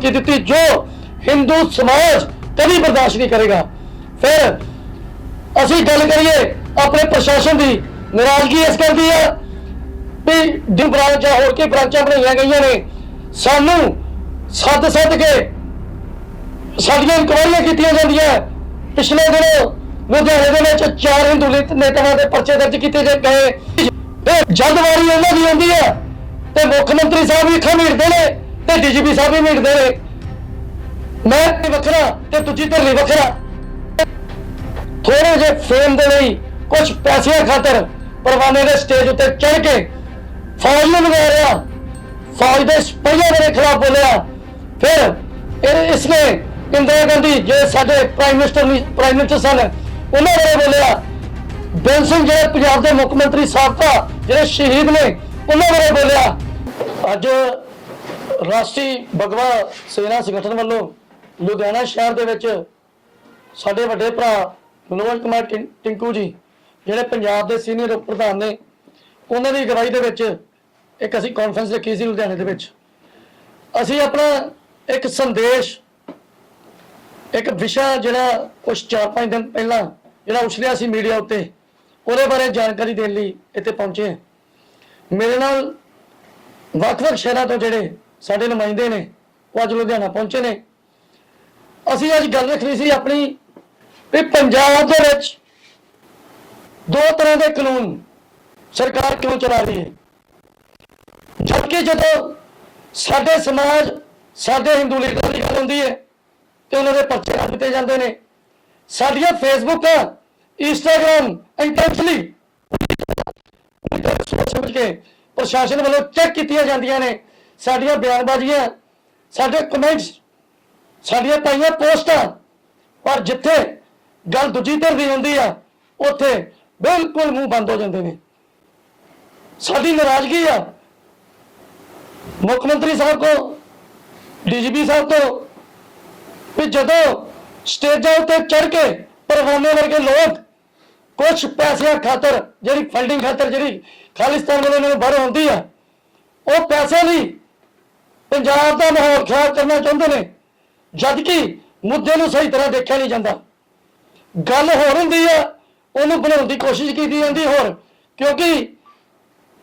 ਧਮਕੀ ਦਿੱਤੀ, ਜੋ ਹਿੰਦੂ ਸਮਾਜ ਕਦੀ ਬਰਦਾਸ਼ਤ ਨਹੀਂ ਕਰੇਗਾ। ਫਿਰ ਅਸੀਂ ਗੱਲ ਕਰੀਏ ਆਪਣੇ ਪ੍ਰਸ਼ਾਸਨ ਦੀ, ਨਾਰਾਜ਼ਗੀ ਇਸ ਗੱਲ ਦੀ ਹੈ ਵੀ ਦੀ ਬ੍ਰਾਂਚਾਂ ਹੋਰ ਕੀ ਬ੍ਰਾਂਚਾਂ ਬਣਾਈਆਂ ਗਈਆਂ ਨੇ, ਸਾਨੂੰ ਸੱਦ ਸੱਦ ਕੇ ਸਾਡੀਆਂ ਇਨਕੁਆਇਰੀਆਂ ਕੀਤੀਆਂ ਜਾਂਦੀਆਂ। ਪਿਛਲੇ ਦਿਨ ਲੁਧਿਆਣੇ ਦੇ ਵਿੱਚ ਚਾਰ ਹਿੰਦੂ ਨੇਤਾਵਾਂ ਦੇ ਪਰਚੇ ਦਰਜ ਕੀਤੇ ਗਏ। ਤੇ ਜਲਦਵਾਰੀ ਉਹਨਾਂ ਦੀ ਆਉਂਦੀ ਹੈ ਤੇ ਮੁੱਖ ਮੰਤਰੀ ਸਾਹਿਬ ਵੀ ਅੱਖਾਂ ਨੇ। ਤੇ ਡੀਜੀਪੀ ਸਾਹਿਬ ਵੀ ਮੀਟਦੇ ਨੇ। ਮੈਂ ਵੀ ਵੱਖਰਾ ਤੇ ਦੂਜੀ ਧਿਰਲੀ ਵੱਖਰਾ। ਥੋੜੇ ਜਿਹੇ ਫੇਮ ਦੇ ਲਈ ਕੁਝ ਪੈਸਿਆਂ ਖਾਤਰ ਪਰਵਾਨੇ ਦੇ ਸਟੇਜ ਉੱਤੇ ਚੜ ਕੇ ਫੌਜ ਨੂੰ ਵਿਗਾੜਿਆ ਫੌਜ ਦੇ ਸਿਪਾਹੀਆਂ ਦੇ ਖਿਲਾਫ ਬੋਲਿਆ। ਫਿਰ ਇਹ ਇਸਨੇ ਇੰਦਰਾ ਗਾਂਧੀ ਜੇ ਸਾਡੇ ਪ੍ਰਾਈਮ ਮਿਨਿਸਟਰ ਪ੍ਰਾਈਮ ਮਿਨਿਸਟਰ ਸਨ, ਉਹਨਾਂ ਬਾਰੇ ਬੋਲਿਆ। ਬੇਨ ਸਿੰਘ ਜਿਹੜੇ ਪੰਜਾਬ ਦੇ ਮੁੱਖ ਮੰਤਰੀ ਸਾਬਕਾ ਜਿਹੜੇ ਸ਼ਹੀਦ ਨੇ, ਉਹਨਾਂ ਬਾਰੇ ਬੋਲਿਆ। ਅੱਜ ਰਾਸ਼ਟਰੀ ਬਗਵਾ ਸੈਨਾ ਸੰਗਠਨ ਵੱਲੋਂ ਲੁਧਿਆਣਾ ਸ਼ਹਿਰ ਦੇ ਵਿੱਚ ਸਾਡੇ ਵੱਡੇ ਭਰਾ ਮਨੋਜ ਕੁਮਾਰ ਟਿੰਕੂ ਜੀ, ਜਿਹੜੇ ਪੰਜਾਬ ਦੇ ਸੀਨੀਅਰ ਉਪ ਪ੍ਰਧਾਨ ਨੇ, ਉਹਨਾਂ ਦੀ ਅਗਵਾਈ ਦੇ ਵਿੱਚ ਇੱਕ ਅਸੀਂ ਕਾਨਫਰੰਸ ਰੱਖੀ ਸੀ ਲੁਧਿਆਣੇ ਦੇ ਵਿੱਚ। ਅਸੀਂ ਆਪਣਾ ਇੱਕ ਸੰਦੇਸ਼, ਇੱਕ ਵਿਸ਼ਾ ਜਿਹੜਾ ਕੁਝ 4-5 ਦਿਨ ਪਹਿਲਾਂ ਜਿਹੜਾ ਉਛਲਿਆ ਸੀ ਮੀਡੀਆ ਉੱਤੇ, ਉਹਦੇ ਬਾਰੇ ਜਾਣਕਾਰੀ ਦੇਣ ਲਈ ਇੱਥੇ ਪਹੁੰਚੇ ਮੇਰੇ ਨਾਲ ਵੱਖ-ਵੱਖ ਸ਼ਹਿਰਾਂ ਤੋਂ ਜਿਹੜੇ ਸਾਡੇ ਨੁਮਾਇੰਦੇ ਨੇ, ਉਹ ਅੱਜ ਲੁਧਿਆਣਾ ਪਹੁੰਚੇ ਨੇ। ਅਸੀਂ ਅੱਜ ਗੱਲ ਰੱਖਣੀ ਸੀ ਆਪਣੀ ਵੀ ਪੰਜਾਬ ਦੇ ਵਿੱਚ ਦੋ ਤਰ੍ਹਾਂ ਦੇ ਕਾਨੂੰਨ ਸਰਕਾਰ ਕਿਉਂ ਚਲਾ ਰਹੀ ਹੈ? ਜਦਕਿ ਜਦੋਂ ਸਾਡੇ ਸਮਾਜ, ਸਾਡੇ ਹਿੰਦੂ ਲੀਡਰਾਂ ਦੀ ਗੱਲ ਹੁੰਦੀ ਹੈ ਤੇ ਉਹਨਾਂ ਦੇ ਪਰਚੇ ਕਰ ਦਿੱਤੇ ਜਾਂਦੇ ਨੇ। ਸਾਡੀਆਂ ਫੇਸਬੁੱਕ ਇੰਸਟਾਗ੍ਰam ਇੰਟੈਂਸ਼ਨਲੀ ਸੋਚ ਸਮਝ ਕੇ ਪ੍ਰਸ਼ਾਸਨ ਵੱਲੋਂ ਚੈੱਕ ਕੀਤੀਆਂ ਜਾਂਦੀਆਂ ਨੇ। ਸਾਡੀਆਂ ਬਿਆਨਬਾਜ਼ੀਆਂ, ਸਾਡੇ ਕਮੈਂਟਸ ਸਾਡੀਆਂ ਪਾਈਆਂ ਪੋਸਟਾਂ, ਪਰ ਜਿੱਥੇ ਗੱਲ ਦੂਜੀ ਧਿਰ ਦੀ ਹੁੰਦੀ ਆ, ਉੱਥੇ ਬਿਲਕੁਲ ਮੂੰਹ ਬੰਦ ਹੋ ਜਾਂਦੇ ਨੇ। ਸਾਡੀ ਨਾਰਾਜ਼ਗੀ ਆ, ਮੁੱਖ ਮੰਤਰੀ ਸਾਹਿਬ ਕੋ, ਡੀਜੀਪੀ ਸਾਹਿਬ ਤੋਂ ਵੀ ਜਦੋਂ ਸਟੇਜਾਂ ਉੱਤੇ ਚੜ ਕੇ ਪਰਵਾਨੇ ਵਰਗੇ ਲੋਕ ਕੁਝ ਪੈਸਿਆਂ ਖਾਤਰ, ਜਿਹੜੀ ਫੰਡਿੰਗ ਖਾਤਰ ਜਿਹੜੀ ਖਾਲਿਸਤਾਨ ਵੱਲੋਂ ਇਹਨਾਂ ਨੂੰ ਬਾਹਰ ਹੁੰਦੀ ਆ, ਉਹ ਪੈਸੇ ਲਈ ਪੰਜਾਬ ਦਾ ਮਾਹੌਲ ਖਰਾਬ ਕਰਨਾ ਚਾਹੁੰਦੇ ਨੇ, ਜਦ ਕਿ ਮੁੱਦੇ ਨੂੰ ਸਹੀ ਤਰ੍ਹਾਂ ਦੇਖਿਆ ਨਹੀਂ ਜਾਂਦਾ। ਗੱਲ ਹੋਰ ਹੁੰਦੀ ਆ, ਉਹਨੂੰ ਬਣਾਉਣ ਦੀ ਕੋਸ਼ਿਸ਼ ਕੀਤੀ ਜਾਂਦੀ ਹੋਰ, ਕਿਉਂਕਿ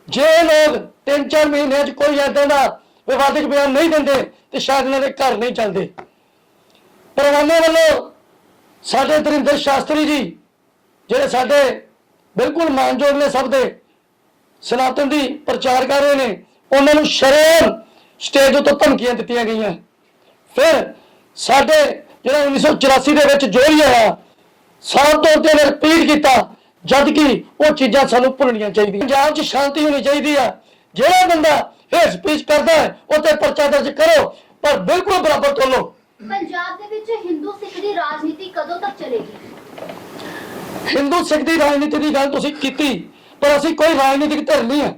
ਜੇ ਲੋਕ 3-4 ਮਹੀਨਿਆਂ 'ਚ ਕੋਈ ਏਦਾਂ ਦਾ ਵਿਵਾਦਿਕ ਬਿਆਨ ਨਹੀਂ ਦਿੰਦੇ, ਤੇ ਸ਼ਾਇਦ ਇਹਨਾਂ ਦੇ ਘਰ ਨਹੀਂ ਚੱਲਦੇ। ਪਰਵਾਨੇ ਵੱਲੋਂ ਸਾਡੇ ਦਰਿੰਦਰ ਸ਼ਾਸਤਰੀ ਜੀ, ਜਿਹੜੇ ਸਾਡੇ ਬਿਲਕੁਲ ਮਾਨਯੋਗ ਨੇ ਸਭ ਦੇ, ਸਨਾਤਨ ਦੀ ਪ੍ਰਚਾਰ ਕਰ ਰਹੇ ਨੇ, ਉਹਨਾਂ ਨੂੰ ਸ਼ਰੇਆਮ ਸਟੇਜ ਉੱਤੇ ਧਮਕੀਆਂ ਦਿੱਤੀਆਂ ਗਈਆਂ। ਫਿਰ ਸਾਡੇ ਜਿਹੜਾ 1984 ਦੇ ਵਿੱਚ ਜੋਰੀ ਆਇਆ ਸਾਫ਼ ਤੌਰ ਤੇ ਰਿਪੀਟ ਕੀਤਾ ਜਦ ਕਿ ਉਹ ਚੀਜ਼ਾਂ ਸਾਨੂੰ ਭੁੱਲਣੀਆਂ ਚਾਹੀਦੀਆਂ। ਪੰਜਾਬ 'ਚ ਸ਼ਾਂਤੀ ਹੋਣੀ ਚਾਹੀਦੀ ਆ। ਜਿਹੜਾ ਬੰਦਾ ਇਹ ਸਪੀਚ ਕਰਦਾ ਹੈ ਉਹ ਤੇ ਪਰਚਾ ਦਰਜ ਕਰੋ ਪਰ ਬਿਲਕੁਲ ਬਰਾਬਰ ਤੋਲੋ ਪੰਜਾਬ ਦੇ ਵਿੱਚ ਹਿੰਦੂ ਸਿੱਖ ਦੀ ਰਾਜਨੀਤੀ ਕਦੋਂ ਤੱਕ ਚੱਲੇਗੀ? ਹਿੰਦੂ ਸਿੱਖ ਦੀ ਰਾਜਨੀਤੀ ਦੀ ਗੱਲ ਤੁਸੀਂ ਕੀਤੀ ਪਰ ਅਸੀਂ ਕੋਈ ਰਾਜਨੀਤਿਕ ਧਿਰ ਨਹੀਂ ਹੈ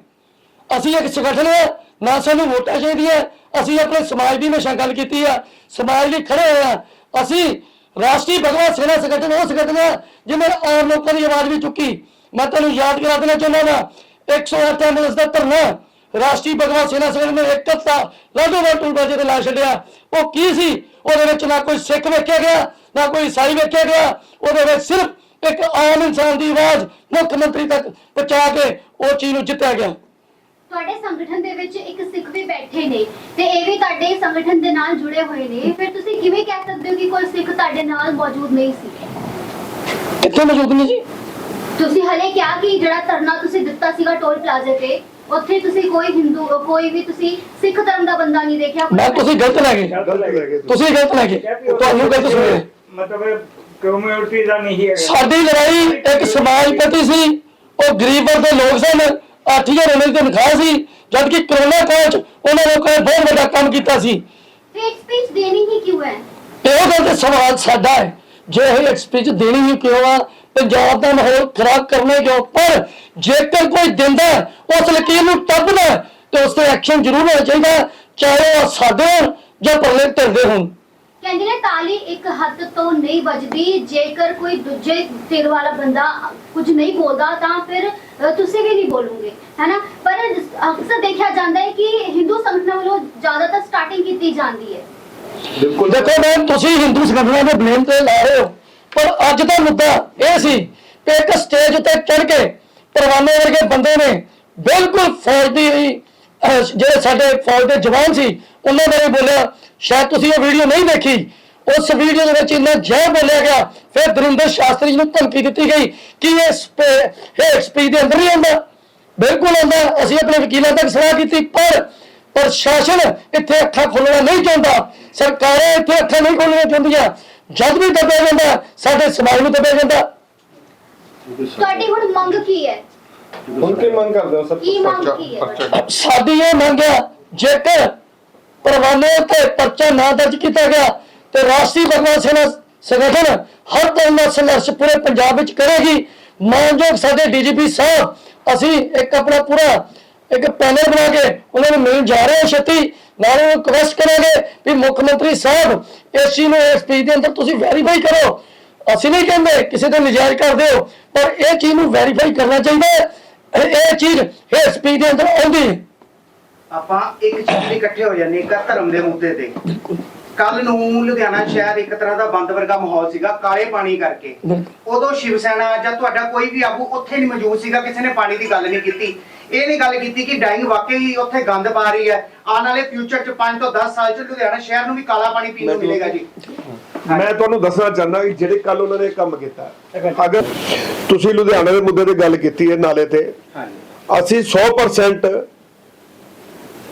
ਅਸੀਂ ਇੱਕ ਸੰਗਠਨ ਹੈ ਨਾ ਸਾਨੂੰ ਵੋਟਾਂ ਚਾਹੀਦੀਆਂ। ਅਸੀਂ ਆਪਣੇ ਸਮਾਜ ਦੀ ਹਮੇਸ਼ਾ ਗੱਲ ਕੀਤੀ ਆ। ਸਮਾਜ ਲਈ ਖੜੇ ਹੋਏ ਆ। ਅਸੀਂ ਰਾਸ਼ਟਰੀ ਭਗਵਾ ਸੇਨਾ ਸੰਗਠਨ, ਉਹ ਸੰਗਠਨ ਹੈ ਜਿਹਨੇ ਆਮ ਲੋਕਾਂ ਦੀ ਆਵਾਜ਼ ਵੀ ਚੁੱਕੀ। ਮੈਂ ਤੁਹਾਨੂੰ ਯਾਦ ਕਰਾ ਦੇਣਾ ਚਾਹੁੰਦਾ ਹਾਂ 108 ਐਂਬੂਲੈਂਸ ਦਾ ਧਰਨਾ, ਰਾਸ਼ਟਰੀ ਭਗਵਾ ਸੇਨਾ ਸੰਗਠਨ ਨੇ ਇੱਕ ਹਫ਼ਤਾ ਲਾਡੋਵਾਲ ਟੂਲ ਬਾਜੇ ਤੇ ਲਾ ਛੱਡਿਆ। ਉਹ ਕੀ ਸੀ? ਉਹਦੇ ਵਿੱਚ ਨਾ ਕੋਈ ਸਿੱਖ ਵੇਖਿਆ ਗਿਆ, ਨਾ ਕੋਈ ਈਸਾਈ ਵੇਖਿਆ ਗਿਆ। ਉਹਦੇ ਵਿੱਚ ਸਿਰਫ ਇੱਕ ਆਮ ਇਨਸਾਨ ਦੀ ਆਵਾਜ਼ ਮੁੱਖ ਮੰਤਰੀ ਤੱਕ ਪਹੁੰਚਾ ਕੇ ਉਹ ਚੀਜ਼ ਨੂੰ ਜਿੱਤਿਆ ਗਿਆ। ਤੁਹਾਡੇ ਸੰਗਠਨ ਦੇ ਵਿੱਚ ਇੱਕ ਸਿੱਖ ਵੀ ਬੈਠੇ ਨੇ ਤੇ ਇਹ ਵੀ ਤੁਹਾਡੇ ਸੰਗਠਨ ਦੇ ਨਾਲ ਜੁੜੇ ਹੋਏ ਨੇ। ਫਿਰ ਤੁਸੀਂ ਕਿਵੇਂ ਕਹਿ ਸਕਦੇ ਹੋ ਕਿ ਕੋਈ ਸਿੱਖ ਤੁਹਾਡੇ ਨਾਲ ਮੌਜੂਦ ਨਹੀਂ ਸੀ? ਕਿੱਥੇ ਮੌਜੂਦ ਨੇ ਜੀ। ਤੁਸੀਂ ਹਲੇ ਕਿਹਾ ਕਿ ਜਿਹੜਾ ਧਰਨਾ ਤੁਸੀਂ ਦਿੱਤਾ ਸੀਗਾ ਟੋਲ ਪਲਾਜ਼ੇ ਤੇ ਉੱਥੇ ਤੁਸੀਂ ਕੋਈ ਹਿੰਦੂ ਕੋਈ ਵੀ ਤੁਸੀਂ ਸਿੱਖ ਧਰਮ ਦਾ ਬੰਦਾ ਨਹੀਂ ਦੇਖਿਆ? ਮੈਂ ਤੁਸੀਂ ਗਲਤ ਲੈ ਗਏ। ਤੁਸੀਂ। ਗਲਤ ਲੈ ਗਏ। ਤੁਹਾਨੂੰ ਗਲਤ ਸੁਣਿਆ ਮਤਲਬ ਕਮਿਊਨਿਟੀ ਦਾ ਨਹੀਂ ਹੈ ਸਾਡੀ ਲੜਾਈ ਇੱਕ ਸਮਾਜ ਪ੍ਰਤੀ ਸੀ। ਉਹ ਗਰੀਬ ਵਰਗ ਦੇ ਲੋਕ ਸਨ। 8000 ਉਹਨਾਂ ਦੀ ਤਨਖਾਹ ਸੀ ਜਦ ਕਿ ਕਰੋਨਾ ਕਾਲ 'ਚ ਉਹਨਾਂ ਲੋਕਾਂ ਨੇ ਬਹੁਤ ਵੱਡਾ ਕੰਮ ਕੀਤਾ ਸੀ। ਹੇਟ ਸਪੀਚ ਦੇਣੀ ਹੀ ਕਿਉਂ ਹੈ? ਇਹੋ ਗੱਲ ਤੇ ਸਵਾਲ ਸਾਡਾ ਹੈ ਜੇ ਇਹ ਸਪੀਚ ਦੇਣੀ ਹੀ ਕਿਉਂ ਆ ਪੰਜਾਬ ਦਾ ਮਾਹੌਲ ਖਰਾਬ ਕਰਨੇ ਕਿਉਂ? ਪਰ ਜੇਕਰ ਕੋਈ ਦਿੰਦਾ ਉਸ ਲਕੀਰ ਨੂੰ ਟੱਪਦਾ ਤੇ ਉਸ ਤੇ ਐਕਸ਼ਨ ਜ਼ਰੂਰ ਹੋਣਾ ਚਾਹੀਦਾ ਚਾਹੇ ਉਹ ਸਾਡੇ ਜਾਂ ਪਰਲੇ ਧਿਰਦੇ ਹੋਣ। ਕਹਿੰਦੇ ਨੇ ਤਾਲੀ ਇੱਕ ਹੱਦ ਤੋਂ ਨਹੀਂ ਵੱਜਦੀ ਜੇਕਰ ਕੋਈ ਦੂਜੇ ਧਿਰ ਵਾਲਾ ਬੰਦਾ ਕੁਝ ਨਹੀਂ ਬੋਲਦਾ ਤਾਂ ਫਿਰ ਤੁਸੀਂ ਵੀ ਨਹੀਂ ਬੋਲੋਗੇ ਹੈਨਾ? ਪਰ ਅਕਸਰ ਦੇਖਿਆ ਜਾਂਦਾ ਹੈ ਕਿ ਹਿੰਦੂ ਸੰਗਠਨਾਂ ਵੱਲੋਂ ਜ਼ਿਆਦਾਤਰ ਸਟਾਰਟਿੰਗ ਕੀਤੀ ਜਾਂਦੀ ਹੈ। ਬਿਲਕੁਲ। ਦੇਖੋ ਮੈਂ ਤੁਸੀਂ ਹਿੰਦੂ ਸੰਗਠਨਾਂ ਦੇ ਬਲੇਮ ਤੇ ਲਾ ਰਹੇ ਹੋ ਪਰ ਅੱਜ ਦਾ ਮੁੱਦਾ ਇਹ ਸੀ ਕਿ ਇੱਕ ਸਟੇਜ ਉੱਤੇ ਚੜ ਕੇ ਪਰਵਾਨੇ ਵਰਗੇ ਬੰਦੇ ਨੇ ਬਿਲਕੁਲ ਫੌਜ ਦੀ ਜਿਹੜੇ ਸਾਡੇ ਫੌਜ ਦੇ ਜਵਾਨ ਸੀ, ਉਹਨਾਂ ਬਾਰੇ ਬੋਲਿਆ, ਸ਼ਾਇਦ ਤੁਸੀਂ ਉਹ ਵੀਡੀਓ ਨਹੀਂ ਦੇਖੀ। ਉਸ ਵੀਡੀਓ ਦੇ ਵਿੱਚ ਇੰਨਾ ਜ਼ਹਿਰ ਬੋਲਿਆ ਗਿਆ, ਫਿਰ ਦਰਿੰਦਰ ਸ਼ਾਸਤਰੀ ਨੂੰ ਧਮਕੀ ਦਿੱਤੀ ਗਈ ਕਿ ਇਹ ਹੇਟ ਸਪੀਚ ਦੇ ਅੰਦਰ ਨਹੀਂ ਆਉਂਦਾ। ਬਿਲਕੁਲ ਆਉਂਦਾ, ਅਸੀਂ ਆਪਣੇ ਵਕੀਲਾਂ ਤੱਕ ਸਲਾਹ ਕੀਤੀ, ਪਰ ਪ੍ਰਸ਼ਾਸਨ ਇੱਥੇ ਅੱਖਾਂ ਖੋਲਣਾ ਨਹੀਂ ਚਾਹੁੰਦਾ। ਸਰਕਾਰਾਂ ਇੱਥੇ ਅੱਖਾਂ ਨਹੀਂ ਖੋਲਣੀਆਂ ਚਾਹੁੰਦੀਆਂ। ਜਦ ਵੀ ਦੱਬਿਆ ਜਾਂਦਾ, ਸਾਡੇ ਸਮਾਜ ਨੂੰ ਦੱਬਿਆ ਜਾਂਦਾ। ਤੁਹਾਡੀ ਹੁਣ ਮੰਗ ਕੀ ਹੈ? ਹੁਣ ਕੀ ਮੰਗ ਕਰਦੇ ਹੋ ਸਰ? ਕੀ ਮੰਗ ਕੀ ਹੈ ਸਾਡੀ ਇਹ ਮੰਗ ਹੈ ਜੇਕਰ ਪਰਵਾਨੇ ਤੇ ਪਰਚਾ ਨਾ ਦਰਜ ਕੀਤਾ ਗਿਆ ਤੇ ਰਾਸ਼ਟਰੀ ਬਦਲਾ ਸੈਨਾ ਸੰਗਠਨ ਹਰ ਤਰ੍ਹਾਂ ਦਾ ਸੰਘਰਸ਼ ਪੂਰੇ ਪੰਜਾਬ ਵਿੱਚ ਕਰੇਗੀ। ਮਾਨਯੋਗ ਸਾਡੇ ਡੀਜੀਪੀ ਸਾਹਿਬ ਅਸੀਂ ਇੱਕ ਆਪਣਾ ਪੂਰਾ ਇੱਕ ਪੈਨਲ ਬਣਾ ਕੇ ਉਹਨਾਂ ਨੂੰ ਮਿਲਣ ਜਾ ਰਹੇ ਹਾਂ ਛੇਤੀ। ਨਾਲ ਉਹ ਰਿਕਵੈਸਟ ਕਰਾਂਗੇ ਵੀ ਮੁੱਖ ਮੰਤਰੀ ਸਾਹਿਬ ਇਸ ਚੀਜ਼ ਨੂੰ ਇਸ ਦੇ ਅੰਦਰ ਤੁਸੀਂ ਵੈਰੀਫਾਈ ਕਰੋ। ਅਸੀਂ ਨਹੀਂ ਕਹਿੰਦੇ ਕਿਸੇ ਤੇ ਨਜਾਇਜ਼ ਕਰਦੇ ਹੋ ਪਰ ਇਹ ਚੀਜ਼ ਨੂੰ ਵੈਰੀਫਾਈ ਕਰਨਾ ਚਾਹੀਦਾ ਹੈ। ਇਹ- ਇਹ ਚੀਜ਼ ਇਸ ਪੀਸ ਦੇ ਅੰਦਰ ਆਉਂਦੀ ਹੈ। ਆਪਾਂ ਇੱਕ ਚੀਜ਼ ਲਈ ਇਕੱਠੇ ਹੋ ਜਾਂਦੇ ਇੱਕ ਧਰਮ ਦੇ ਮੁੱਦੇ ਤੇ। ਕੱਲ ਨੂੰ ਲੁਧਿਆਣਾ ਸ਼ਹਿਰ ਇੱਕ ਤਰ੍ਹਾਂ ਦਾ ਬੰਦ ਵਰਗਾ ਮਾਹੌਲ ਸੀਗਾ ਕਾਲੇ ਪਾਣੀ ਕਰਕੇ। ਬਿਲਕੁਲ। ਉਦੋਂ ਸ਼ਿਵ ਸੈਨਾ ਜਾਂ ਤੁਹਾਡਾ ਕੋਈ ਵੀ ਆਗੂ ਉੱਥੇ ਨਹੀਂ ਮੌਜੂਦ ਸੀਗਾ ਕਿਸੇ ਨੇ ਪਾਣੀ ਦੀ ਗੱਲ ਨਹੀਂ ਕੀਤੀ। ਇਹ ਨਹੀਂ ਗੱਲ ਕੀਤੀ ਕਿ ਡਾਈਂਗ ਵਾਕਈ ਉੱਥੇ ਗੰਦ ਪਾ ਰਹੀ ਹੈ। ਆਉਣ ਵਾਲੇ ਫਿਊਚਰ ਚ 5 ਤੋਂ 10 ਸਾਲ ਚ ਲੁਧਿਆਣਾ ਸ਼ਹਿਰ ਨੂੰ ਵੀ ਕਾਲਾ ਪਾਣੀ ਪੀਣ ਨੂੰ ਮਿਲੇਗਾ ਜੀ। ਮੈਂ ਤੁਹਾਨੂੰ ਦੱਸਣਾ ਚਾਹੁੰਦਾ ਕਿ ਜਿਹੜੇ ਕੱਲ ਉਹਨਾਂ ਨੇ ਕੰਮ ਕੀਤਾ। ਅਗਰ ਤੁਸੀਂ ਲੁਧਿਆਣੇ ਦੇ ਮੁੱਦੇ ਤੇ ਗੱਲ ਕੀਤੀ ਹੈ ਨਾਲੇ ਤੇ ਹਾਂਜੀ। ਅਸੀਂ 100%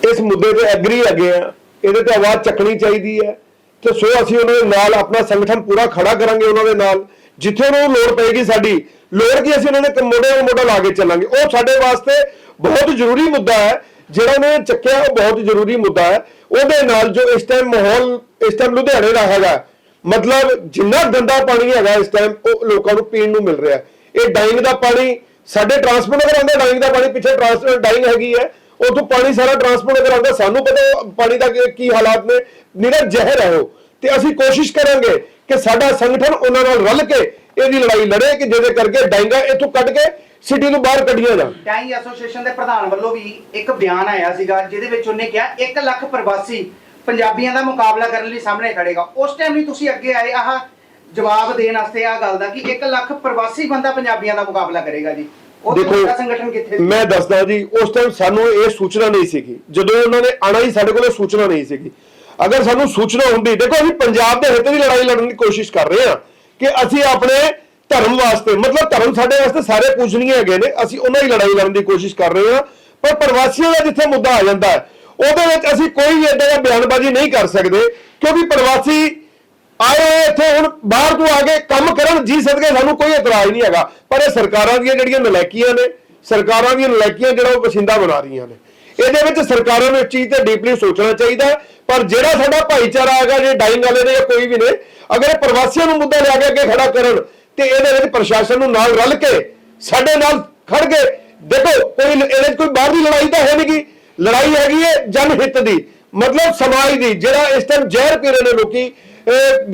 ਇਸ ਮੁੱਦੇ ਤੇ ਐਗਰੀ ਹੈਗੇ ਆ ਇਹਦੇ ਤੇ ਆਵਾਜ਼ ਚੱਕਣੀ ਚਾਹੀਦੀ ਹੈ। ਤੇ ਸੋ ਅਸੀਂ ਉਹਨਾਂ ਦੇ ਨਾਲ ਆਪਣਾ ਸੰਗਠਨ ਪੂਰਾ ਖੜਾ ਕਰਾਂਗੇ ਉਹਨਾਂ ਦੇ ਨਾਲ। ਜਿੱਥੇ ਉਹਨਾਂ ਨੂੰ ਲੋੜ ਪਏਗੀ ਸਾਡੀ, ਲੋੜ ਕੀ ਅਸੀਂ ਉਹਨਾਂ ਨੇ ਮੋਢੇ ਨਾਲ ਮੋਢਾ ਲਾ ਕੇ ਚੱਲਾਂਗੇ। ਉਹ ਸਾਡੇ ਵਾਸਤੇ ਬਹੁਤ ਜ਼ਰੂਰੀ ਮੁੱਦਾ ਹੈ, ਜਿਹੜਾ ਉਹਨੇ ਚੱਕਿਆ ਉਹ ਬਹੁਤ ਜ਼ਰੂਰੀ ਮੁੱਦਾ ਹੈ। ਉਹਦੇ ਨਾਲ ਜੋ ਇਸ ਟਾਈਮ ਮਾਹੌਲ, ਇਸ ਟਾਈਮ ਲੁਧਿਆਣੇ ਦਾ ਹੈਗਾ, ਮਤਲਬ ਜਿੰਨਾ ਗੰਦਾ ਪਾਣੀ ਹੈਗਾ ਇਸ ਟਾਈਮ ਉਹ ਲੋਕਾਂ ਨੂੰ ਪੀਣ ਨੂੰ ਮਿਲ ਰਿਹਾ ਇਹ ਡਾਈਂਗ ਦਾ ਪਾਣੀ, ਸਾਡੇ ਟਰਾਂਸਪੋਰਟ ਅਗਰ ਆਉਂਦਾ ਡਾਈਂਗ ਦਾ ਪਾਣੀ ਪਿੱਛੇ ਟਰਾਂਸਪੋਰਟ ਡਾਈਂਗ ਹੈਗੀ ਹੈ। ਉਥੋਂ ਪਾਣੀ ਸਾਰਾ ਟਰਾਂਸਪੋਰਟ ਅਗਰ ਆਉਂਦਾ ਸਾਨੂੰ ਪਤਾ ਪਾਣੀ ਦਾ ਕੀ ਹਾਲਾਤ ਨੇ। ਨਿਰਾ ਜ਼ਹਿਰ ਹੈ ਉਹ। ਤੇ ਅਸੀਂ ਕੋਸ਼ਿਸ਼ ਕਰਾਂਗੇ ਕਿ ਸਾਡਾ ਸੰਗਠਨ ਉਹਨਾਂ ਨਾਲ ਰਲ ਕੇ ਇਹਦੀ ਲੜਾਈ ਲੜੇ ਕਿ ਜਿਹਦੇ ਕਰਕੇ ਡਾਈਂਗਾ ਇੱਥੋਂ ਕੱਢ ਕੇ ਸਿਟੀ ਨੂੰ ਬਾਹਰ ਕੱਢੀਆਂ ਜਾਣ। ਡਾਈਂਗ ਐਸੋਸੀਏਸ਼ਨ ਦੇ ਪ੍ਰਧਾਨ ਵੱਲੋਂ ਵੀ ਇੱਕ ਬਿਆਨ ਆਇਆ ਸੀਗਾ ਜਿਹਦੇ ਵਿੱਚ ਉਹਨੇ ਕਿਹਾ 1 ਲੱਖ ਪ੍ਰਵਾਸੀ ਪੰਜਾਬੀਆਂ ਦਾ ਮੁਕਾਬਲਾ ਕਰਨ ਲਈ ਸਾਹਮਣੇ ਖੜੇਗਾ। ਉਸ ਟਾਈਮ ਵੀ ਤੁਸੀਂ ਅੱਗੇ ਆਏ ਆਹ ਜਵਾਬ ਦੇਣ ਵਾਸਤੇ ਆ ਗੱਲ ਦਾ ਕਿ 1 ਲੱਖ ਪ੍ਰਵਾਸੀ ਬੰਦਾ ਪੰਜਾਬੀਆਂ ਦਾ ਮੁਕਾਬਲਾ ਕਰੇਗਾ ਜੀ। ਸੰਗਠਨ ਕਿੱਥੇ? ਮੈਂ ਦੱਸਦਾ ਜੀ ਉਸ ਟਾਈਮ ਸਾਨੂੰ ਇਹ ਸੂਚਨਾ ਨਹੀਂ ਸੀਗੀ। ਜਦੋਂ ਉਹਨਾਂ ਨੇ ਆਣਾ ਹੀ ਸਾਡੇ ਕੋਲ ਸੂਚਨਾ ਨਹੀਂ ਸੀਗੀ। ਅਗਰ ਸਾਨੂੰ ਸੂਚਨਾ ਹੁੰਦੀ, ਦੇਖੋ ਅਸੀਂ ਪੰਜਾਬ ਦੇ ਹਿੱਤ ਦੀ ਲੜਾਈ ਲੜਨ ਦੀ ਕੋਸ਼ਿਸ਼ ਕਰ ਰਹੇ ਹਾਂ ਕਿ ਅਸੀਂ ਆਪਣੇ ਧਰਮ ਵਾਸਤੇ, ਮਤਲਬ ਧਰਮ ਸਾਡੇ ਵਾਸਤੇ ਸਾਰੇ ਪੂਜਨੀय ਹੈਗੇ ਨੇ, ਅਸੀਂ ਉਹਨਾਂ ਦੀ ਲੜਾਈ ਲੜਨ ਦੀ ਕੋਸ਼ਿਸ਼ ਕਰ ਰਹੇ ਹਾਂ, ਪਰ ਪ੍ਰਵਾਸੀਆਂ ਦਾ ਜਿੱਥੇ ਮੁੱਦਾ ਆ ਜਾਂਦਾ ਹੈ, ਉਹਦੇ ਵਿੱਚ ਅਸੀਂ ਕੋਈ ਵੀ ਏਦਾਂ ਦਾ ਬਿਆਨਬਾਜ਼ੀ ਨਹੀਂ ਕਰ ਸਕਦੇ, ਕਿਉਂਕਿ ਪ੍ਰਵਾਸੀ ਆਏ ਇੱਥੇ, ਹੁਣ ਬਾਹਰ ਤੋਂ ਆ ਕੇ ਕੰਮ ਕਰਨ ਜੀ ਸਦਕੇ ਸਾਨੂੰ ਕੋਈ ਇਤਰਾਜ਼ ਨਹੀਂ ਹੈਗਾ, ਪਰ ਇਹ ਸਰਕਾਰਾਂ ਦੀਆਂ ਜਿਹੜੀਆਂ ਨਲਾਇਕੀਆਂ ਨੇ, ਸਰਕਾਰਾਂ ਦੀਆਂ ਨਲਾਇਕੀਆਂ ਜਿਹੜਾ ਉਹ ਵਸਿੰਦਾ ਬਣਾ ਰਹੀਆਂ ਨੇ। ਇਹਦੇ ਵਿੱਚ ਸਰਕਾਰਾਂ ਨੂੰ ਇਸ ਚੀਜ਼ ਤੇ ਡੀਪਲੀ ਸੋਚਣਾ ਚਾਹੀਦਾ ਪਰ ਜਿਹੜਾ ਸਾਡਾ ਭਾਈਚਾਰਾ ਹੈਗਾ, ਜੇ ਡਾਈਂਗ ਵਾਲੇ ਨੇ ਜਾਂ ਕੋਈ ਵੀ ਨੇ, ਅਗਰ ਇਹ ਪ੍ਰਵਾਸੀਆਂ ਨੂੰ ਮੁੱਦਾ ਲਿਆ ਕੇ ਅੱਗੇ ਖੜਾ ਕਰਨ, ਤੇ ਇਹਦੇ ਵਿੱਚ ਪ੍ਰਸ਼ਾਸਨ ਨੂੰ ਨਾਲ ਰਲ ਕੇ, ਸਾਡੇ ਨਾਲ ਖੜ ਕੇ, ਦੇਖੋ, ਕੋਈ ਇਹਦੇ 'ਚ ਕੋਈ ਬਾਹਰਲੀ ਲੜਾਈ ਤਾਂ ਹੈ ਨਹੀਂ ਗੀ। ਲੜਾਈ ਹੈਗੀ ਹੈ ਜਨ ਹਿੱਤ ਦੀ, ਮਤਲਬ ਸਮਾਜ ਦੀ, ਜਿਹੜਾ ਇਸ ਟਾਈਮ ਜ਼ਹਿਰ ਪੀ ਰਹੇ ਨੇ ਲੋਕੀ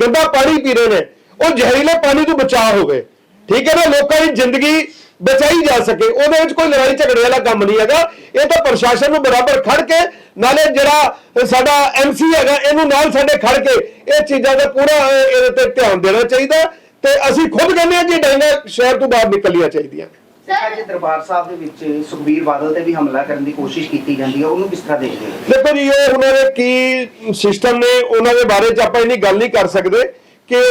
ਗੰਦਾ ਪਾਣੀ ਪੀ ਰਹੇ ਨੇ, ਉਹ ਜ਼ਹਿਰੀਲੇ ਪਾਣੀ ਤੋਂ ਬਚਾਅ ਹੋਵੇ। ਠੀਕ ਹੈ ਨਾ, ਲੋਕਾਂ ਦੀ ਜ਼ਿੰਦਗੀ ਬਚਾਈ ਜਾ ਸਕੇ। ਉਹਦੇ ਵਿੱਚ ਕੋਈ ਲੜਾਈ ਝਗੜੇ ਵਾਲਾ ਕੰਮ ਨਹੀਂ ਹੈਗਾ। ਇਹ ਤਾਂ ਪ੍ਰਸ਼ਾਸਨ ਨੂੰ ਬਰਾਬਰ ਖੜ ਕੇ ਨਾਲੇ ਜਿਹੜਾ ਸਾਡਾ ਐਮਸੀ ਹੈਗਾ ਇਹਨੂੰ ਨਾਲ ਸਾਡੇ ਖੜ ਕੇ ਇਹ ਚੀਜ਼ਾਂ ਦਾ ਪੂਰਾ ਇਹਦੇ ਤੇ ਧਿਆਨ ਦੇਣਾ ਚਾਹੀਦਾ। ਤੇ ਅਸੀਂ ਖੁਦ ਕਹਿੰਦੇ ਹਾਂ ਕਿ ਡਾਂਗਾ ਸ਼ਹਿਰ ਤੋਂ ਬਾਹਰ ਨਿਕਲਣੀਆਂ ਚਾਹੀਦੀਆਂ। ਅੱਜ ਦਰਬਾਰ ਸਾਹਿਬ ਦੇ ਵਿੱਚ ਸੁਖਬੀਰ ਬਾਦਲ ਤੇ ਵੀ ਹਮਲਾ ਕਰਨ ਦੀ ਕੋਸ਼ਿਸ਼ ਕੀਤੀ ਜਾਂਦੀ ਹੈ ਉਹਨੂੰ ਕਿਸ ਤਰ੍ਹਾਂ ਦੇਖਦੇ ਹੋ? ਦੇਖੋ ਜੀ ਉਹ ਉਹਨਾਂ ਦੇ ਕੀ ਸਿਸਟਮ ਨੇ ਉਹਨਾਂ ਦੇ ਬਾਰੇ ਚ ਆਪਾਂ ਇੰਨੀ ਗੱਲ ਨਹੀਂ ਕਰ ਸਕਦੇ। ਕਿ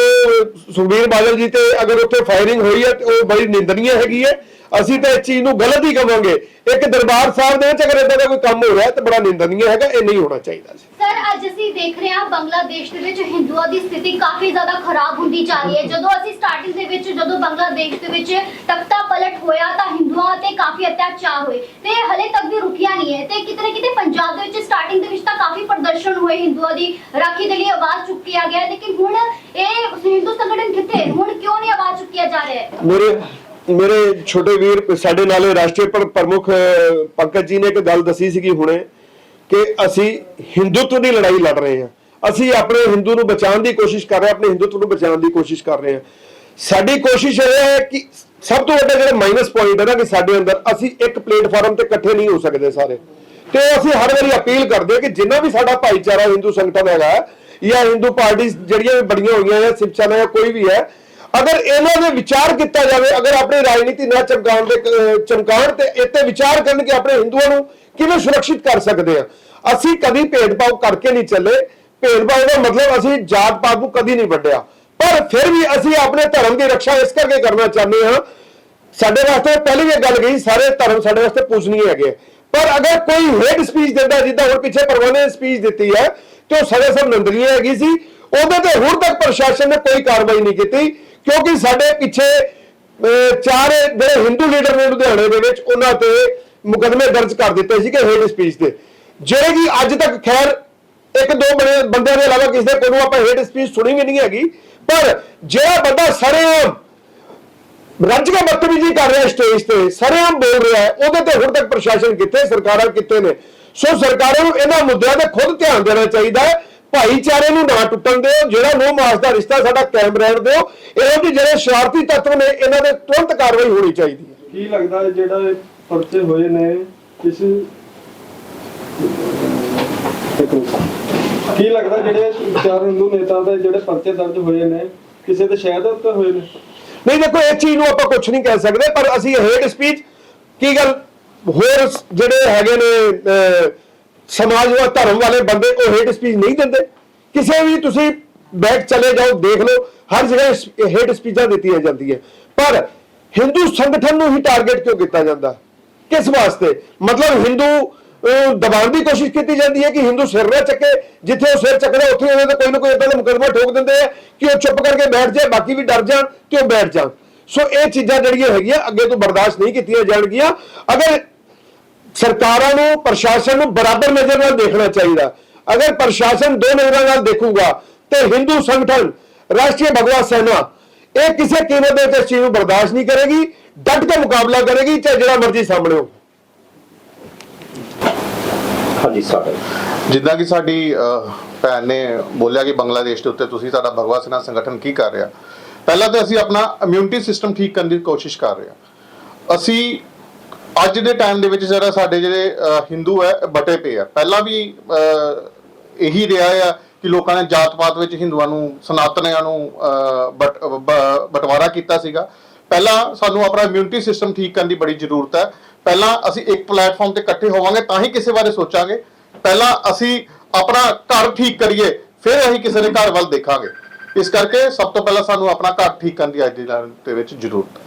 ਸੁਖਬੀਰ ਬਾਦਲ ਜੀ ਤੇ ਅਗਰ ਉੱਥੇ ਫਾਇਰਿੰਗ ਹੋਈ ਹੈ ਤੇ ਉਹ ਬੜੀ ਨਿੰਦਨੀय ਹੈਗੀ ਹੈ। ਅਸੀਂ ਤਾਂ ਇਸ ਚੀਜ਼ ਨੂੰ ਗਲਤ ਹੀ ਕਵਾਂਗੇ। ਇੱਕ ਦਰਬਾਰ ਸਾਹਿਬ ਦੇ ਵਿੱਚ ਅਗਰ ਇਦਾਂ ਦਾ ਕੋਈ ਕੰਮ ਹੋ ਰਿਹਾ ਤਾਂ ਬੜਾ ਨਿੰਦਨੀय ਹੈਗਾ ਇਹ ਨਹੀਂ ਹੋਣਾ ਚਾਹੀਦਾ ਸੀ। ਸਰ ਅੱਜ ਅਸੀਂ ਦੇਖ ਰਹੇ ਹਾਂ ਬੰਗਲਾਦੇਸ਼ ਦੇ ਵਿੱਚ ਹਿੰਦੂਆਂ ਦੀ ਸਥਿਤੀ ਕਾਫੀ ਜ਼ਿਆਦਾ ਖਰਾਬ ਹੁੰਦੀ ਜਾ ਰਹੀ ਹੈ। ਜਦੋਂ ਅਸੀਂ ਸਟਾਰਟਿੰਗ ਦੇ ਵਿੱਚ ਜਦੋਂ ਬੰਗਲਾਦੇਸ਼ ਦੇ ਵਿੱਚ ਤਖਤਾ ਪਲਟ ਹੋਇਆ ਤਾਂ ਹਿੰਦੂਆਂ ਤੇ ਕਾਫੀ ਅਤਿਆਚਾਰ ਹੋਏ। ਤੇ ਹਲੇ ਤੱਕ ਵੀ ਰੁਕਿਆ ਨਹੀਂ ਹੈ। ਤੇ ਕਿਤੇ ਨਾ ਕਿਤੇ ਪੰਜਾਬ ਦੇ ਵਿੱਚ ਸਟਾਰਟਿੰਗ ਦੇ ਵਿੱਚ ਤਾਂ ਕਾਫੀ ਪ੍ਰਦਰਸ਼ਨ ਹੋਏ ਹਿੰਦੂਆਂ ਦੀ। ਰਾਖੀ ਦੇ ਲਈ ਆਵਾਜ਼ ਚੁੱਕਿਆ ਗਿਆ। ਲੇਕਿਨ ਹੁਣ ਇਹ ਹਿੰਦੂ ਸੰਗਠਨ ਕਿੱਥੇ? ਹੁਣ ਕਿਉਂ ਨਹੀਂ ਆਵਾਜ਼ ਚੁੱਕਿਆ ਜਾ ਰਿਹਾ ਹੈ? ਮੇਰੇ ਮੇਰੇ ਛੋਟੇ ਵੀਰ ਸਾਡੇ ਨਾਲ ਰਾਸ਼ਟਰੀ ਪ੍ਰਮੁੱਖ ਪੰਕਜ ਜੀ ਨੇ ਇੱਕ ਗੱਲ ਦੱਸੀ ਸੀਗੀ ਹੁਣੇ ਕਿ ਅਸੀਂ ਹਿੰਦੂਤਵ ਦੀ ਲੜਾਈ ਲੜ ਰਹੇ ਹਾਂ। ਅਸੀਂ ਆਪਣੇ ਹਿੰਦੂ ਨੂੰ ਬਚਾਉਣ ਦੀ ਕੋਸ਼ਿਸ਼ ਕਰ ਰਹੇ ਹਾਂ, ਆਪਣੇ ਹਿੰਦੂਤਵ ਨੂੰ ਬਚਾਉਣ ਦੀ ਕੋਸ਼ਿਸ਼ ਕਰ ਰਹੇ ਹਾਂ। ਸਾਡੀ ਕੋਸ਼ਿਸ਼ ਇਹ ਹੈ ਕਿ ਸਭ ਤੋਂ ਵੱਡਾ ਜਿਹੜਾ ਮਾਈਨਸ ਪੁਆਇੰਟ ਹੈ ਨਾ ਕਿ ਸਾਡੇ ਅੰਦਰ ਅਸੀਂ ਇੱਕ ਪਲੇਟਫਾਰਮ ਤੇ ਇਕੱਠੇ ਨਹੀਂ ਹੋ ਸਕਦੇ ਸਾਰੇ। ਤੇ ਅਸੀਂ ਹਰ ਵਾਰੀ ਅਪੀਲ ਕਰਦੇ ਕਿ ਜਿੰਨਾ ਵੀ ਸਾਡਾ ਭਾਈਚਾਰਾ ਹਿੰਦੂ ਸੰਗਠਨ ਹੈਗਾ, ਜਾਂ ਹਿੰਦੂ ਪਾਰਟੀ ਜਿਹੜੀਆਂ ਵੀ ਬੜੀਆਂ ਹੋਈਆਂ ਜਾਂ ਸਿਵ ਸੈਨਾ ਜਾਂ ਕੋਈ ਵੀ ਹੈ ਅਗਰ ਇਹਨਾਂ ਦੇ ਵਿਚਾਰ ਕੀਤਾ ਜਾਵੇ, ਅਗਰ ਆਪਣੀ ਰਾਜਨੀਤੀ ਨਾ ਚਮਕਾਉਣ ਦੇ ਚਮਕਾਉਣ ਤੇ ਇੱਥੇ ਵਿਚਾਰ ਕਰਨ ਕਿ ਆਪਣੇ ਹਿੰਦੂਆਂ ਨੂੰ, ਕਿਵੇਂ ਸੁਰੱਖਿਅਤ ਕਰ ਸਕਦੇ ਆ ਅਸੀਂ ਕਦੀ ਭੇਦਭਾਵ ਕਰਕੇ ਨਹੀਂ ਚੱਲੇ। ਭੇਦਭਾਵ ਦਾ ਮਤਲਬ ਅਸੀਂ ਜਾਤ ਪਾਤ ਨੂੰ ਕਦੀ ਨਹੀਂ ਵੰਡਿਆ। ਪਰ ਫਿਰ ਵੀ ਅਸੀਂ ਆਪਣੇ ਧਰਮ ਦੀ ਰੱਖਿਆ ਇਸ ਕਰਕੇ ਕਰਨਾ ਚਾਹੁੰਦੇ ਹਾਂ। ਸਾਡੇ ਵਾਸਤੇ ਪਹਿਲੀ ਵੀ ਇਹ ਗੱਲ ਗਈ, ਸਾਰੇ ਧਰਮ ਸਾਡੇ ਵਾਸਤੇ ਪੂਜਨੀय ਹੈਗੇ। ਪਰ ਅਗਰ ਕੋਈ ਹੇਟ ਸਪੀਚ ਦਿੰਦਾ, ਜਿੱਦਾਂ ਹੁਣ ਪਿੱਛੇ ਪਰਵਾਨੇ ਨੇ ਸਪੀਚ ਦਿੱਤੀ ਹੈ, ਤੇ ਉਹ ਸਾਡੇ ਸਭ ਨੰਦਨੀय ਹੈਗੀ ਸੀ, ਉਹਦੇ ਤੇ ਹੁਣ ਤੱਕ ਪ੍ਰਸ਼ਾਸਨ ਨੇ ਕੋਈ ਕਾਰਵਾਈ ਨਹੀਂ ਕੀਤੀ। ਕਿਉਂਕਿ ਸਾਡੇ ਪਿੱਛੇ ਅਹ, ਚਾਰ ਜਿਹੜੇ ਹਿੰਦੂ ਲੀਡਰ ਨੇ ਲੁਧਿਆਣੇ ਦੇ ਵਿੱਚ ਉਹਨਾਂ ਤੇ ਮੁਕਦਮੇ ਦਰਜ ਕਰ ਦਿੱਤੇ ਸੀਗੇ ਕਿ ਹੇਟ ਸਪੀਚ ਦੇ ਜਿਹੜੇ ਕਿ ਅੱਜ ਤੱਕ ਖੈਰ ਇੱਕ ਦੋ ਬੜੇ ਬੰਦਿਆਂ ਦੇ ਇਲਾਵਾ ਕਿਸੇ ਦੇ ਕੋਲੋਂ ਆਪਾਂ ਹੇਟ ਸਪੀਚ ਸੁਣੀ ਵੀ ਨਹੀਂ ਹੈਗੀ। ਪਰ ਜਿਹੜਾ ਬੰਦਾ ਸਰੇਆਮ ਰੱਜ ਕੇ ਬਦਤਮੀਜ਼ੀ ਕਰ ਰਿਹਾ ਸਟੇਜ ਤੇ ਸਰੇਆਮ ਬੋਲ ਰਿਹਾ ਹੈ ਉਹਦੇ ਤੇ ਹੁਣ ਤੱਕ ਪ੍ਰਸ਼ਾਸਨ ਕਿੱਥੇ ਸਰਕਾਰਾਂ ਕਿੱਥੇ ਨੇ? ਸੋ ਸਰਕਾਰਾਂ ਨੂੰ ਇਹਨਾਂ ਮੁੱਦਿਆਂ ਤੇ ਖੁਦ ਧਿਆਨ ਦੇਣਾ ਚਾਹੀਦਾ ਹੈ। ਭਾਈਚਾਰੇ ਨੂੰ ਨਾ ਟੁੱਟਣ ਦਿਓ ਜਿਹੜਾ ਨੋ ਮਾਸ ਦਾ ਰਿਸ਼ਤਾ ਸਾਡਾ ਕਾਇਮ ਰਹਿਣ ਦਿਓ ਇਹੋ ਜਿਹੇ ਜਿਹੜੇ ਸ਼ਰਾਰਤੀ ਤੱਤਵ ਨੇ ਇਹਨਾਂ ਦੇ ਤੁਰੰਤ ਕਾਰਵਾਈ ਹੋਣੀ ਚਾਹੀਦੀ ਹੈ ਕੀ ਲੱਗਦਾ ਹੈ ਜਿਹੜਾ ਇਹ ਪਰਚੇ ਹੋਏ ਨੇ ਕਿਸ। ਕੀ ਲੱਗਦਾ ਜਿਹੜੇ ਚਾਰ ਹਿੰਦੂ ਨੇਤਾ ਦੇ ਜਿਹੜੇ ਪਰਚੇ ਦਰਜ ਹੋਏ ਨੇ ਕਿਸੇ ਦੇ ਸ਼ਹਿਦ ਉੱਤੇ ਹੋਏ ਨੇ ਨਹੀਂ ਦੇਖੋ ਇਹ ਚੀਜ਼ ਨੂੰ ਆਪਾਂ ਕੁਝ ਨਹੀਂ ਕਹਿ ਸਕਦੇ ਪਰ ਅਸੀਂ ਹੇਟ ਸਪੀਚ ਕੀ ਗੱਲ ਹੋਰ ਜਿਹੜੇ ਹੈਗੇ ਨੇ ਸਮਾਜ ਵਾ ਧਰਮ ਵਾਲੇ ਬੰਦੇ ਉਹ ਹੇਟ ਸਪੀਚ ਨਹੀਂ ਦਿੰਦੇ। ਕਿਸੇ ਵੀ ਤੁਸੀਂ ਬੈਕ ਚਲੇ ਜਾਓ, ਦੇਖ ਲਓ, ਹਰ ਜਗ੍ਹਾ ਹੇਟ ਸਪੀਚਾਂ ਦਿੱਤੀਆਂ ਜਾਂਦੀਆਂ। ਪਰ ਹਿੰਦੂ ਸੰਗਠਨ ਨੂੰ ਹੀ ਟਾਰਗੇਟ ਕਿਉਂ ਕੀਤਾ ਜਾਂਦਾ? ਕਿਸ ਵਾਸਤੇ? ਮਤਲਬ ਹਿੰਦੂ ਦਬਾਉਣ ਦੀ ਕੋਸ਼ਿਸ਼ ਕੀਤੀ ਜਾਂਦੀ ਹੈ ਕਿ ਹਿੰਦੂ ਸਿਰ ਨਾ ਚੱਕੇ। ਜਿੱਥੇ ਉਹ ਸਿਰ ਚੱਕਦਾ, ਉੱਥੇ ਉਹਨਾਂ ਦੇ ਕੋਈ ਨਾ ਕੋਈ ਇਦਾਂ ਦਾ ਮੁਕਦਮਾ ਠੋਕ ਦਿੰਦੇ ਆ ਕਿ ਉਹ ਚੁੱਪ ਕਰਕੇ ਬੈਠ ਜਾਏ ਬਾਕੀ ਵੀ ਡਰ ਜਾਣ ਤੇ ਉਹ ਬੈਠ ਜਾਣ। ਸੋ ਇਹ ਚੀਜ਼ਾਂ ਜਿਹੜੀਆਂ ਹੈਗੀਆਂ, ਅੱਗੇ ਤੋਂ ਬਰਦਾਸ਼ਤ ਨਹੀਂ ਕੀਤੀਆਂ ਜਾਣਗੀਆਂ। ਅਗਰ ਸਰਕਾਰਾਂ ਨੂੰ ਪ੍ਰਸ਼ਾਸਨ ਨੂੰ ਬਰਾਬਰ ਨਜ਼ਰ ਨਾਲ ਦੇਖਣਾ ਚਾਹੀਦਾ। ਅਗਰ ਪ੍ਰਸ਼ਾਸਨ ਦੋ ਨਜ਼ਰਾਂ ਨਾਲ ਦੇਖੂਗਾ ਤੇ ਹਿੰਦੂ ਸੰਗਠਨ ਰਾਸ਼ਟਰੀ ਭਗਵਾ ਸੈਨਾ ਇਹ ਕਿਸੇ ਕੀਮਤ ਦੇ ਉੱਤੇ ਚੀਜ਼ ਨੂੰ ਬਰਦਾਸ਼ਤ ਨਹੀਂ ਕਰੇਗੀ ਡਟ ਕੇ ਮੁਕਾਬਲਾ ਕਰੇਗੀ ਚਾਹੇ ਜਿਹੜਾ ਮਰਜ਼ੀ ਸਾਹਮਣੇ ਹੋ ਹਾਂਜੀ ਸਾਡੇ ਜਿੱਦਾਂ ਕਿ ਸਾਡੀ ਭੈਣ ਨੇ ਬੋਲਿਆ ਕਿ ਬੰਗਲਾਦੇਸ਼ ਦੇ ਉੱਤੇ ਤੁਸੀਂ ਸਾਡਾ ਭਗਵਾ ਸੈਨਾ ਸੰਗਠਨ ਕੀ ਕਰ ਰਿਹਾ। ਪਹਿਲਾਂ ਤਾਂ ਅਸੀਂ ਆਪਣਾ ਇਮਿਊਨਿਟੀ ਸਿਸਟਮ ਠੀਕ ਕਰਨ ਦੀ ਕੋਸ਼ਿਸ਼ ਕਰ ਰਹੇ ਹਾਂ। ਅਸੀਂ ਅੱਜ ਦੇ ਟਾਈਮ ਦੇ ਵਿੱਚ ਜਿਹੜਾ ਸਾਡੇ ਜਿਹੜੇ ਹਿੰਦੂ ਹੈ ਬਟੇ ਪਏ ਆ। ਪਹਿਲਾਂ ਵੀ ਇਹੀ ਰਿਹਾ ਆ ਕਿ ਲੋਕਾਂ ਨੇ ਜਾਤ ਪਾਤ ਵਿੱਚ ਹਿੰਦੂਆਂ ਨੂੰ, ਸਨਾਤਨੀਆਂ ਨੂੰ ਬਟ- ਬ- ਬਟਵਾਰਾ ਕੀਤਾ ਸੀਗਾ। ਪਹਿਲਾਂ ਸਾਨੂੰ ਆਪਣਾ ਇਮਿਊਨਿਟੀ ਸਿਸਟਮ ਠੀਕ ਕਰਨ ਦੀ ਬੜੀ ਜ਼ਰੂਰਤ ਹੈ। ਪਹਿਲਾਂ ਅਸੀਂ ਇੱਕ ਪਲੇਟਫਾਰਮ ਤੇ ਇਕੱਠੇ ਹੋਵਾਂਗੇ, ਤਾਂ ਹੀ ਕਿਸੇ ਬਾਰੇ ਸੋਚਾਂਗੇ। ਪਹਿਲਾਂ ਅਸੀਂ ਆਪਣਾ ਘਰ ਠੀਕ ਕਰੀਏ, ਫਿਰ ਅਸੀਂ ਕਿਸੇ ਦੇ ਘਰ ਵੱਲ ਦੇਖਾਂਗੇ। ਇਸ ਕਰਕੇ ਸਭ ਤੋਂ ਪਹਿਲਾਂ ਸਾਨੂੰ ਆਪਣਾ ਘਰ ਠੀਕ ਕਰਨ ਦੀ ਅੱਜ ਦੇ ਟਾਈਮ ਦੇ ਵਿੱਚ ਜ਼ਰੂਰਤ ਹੈ।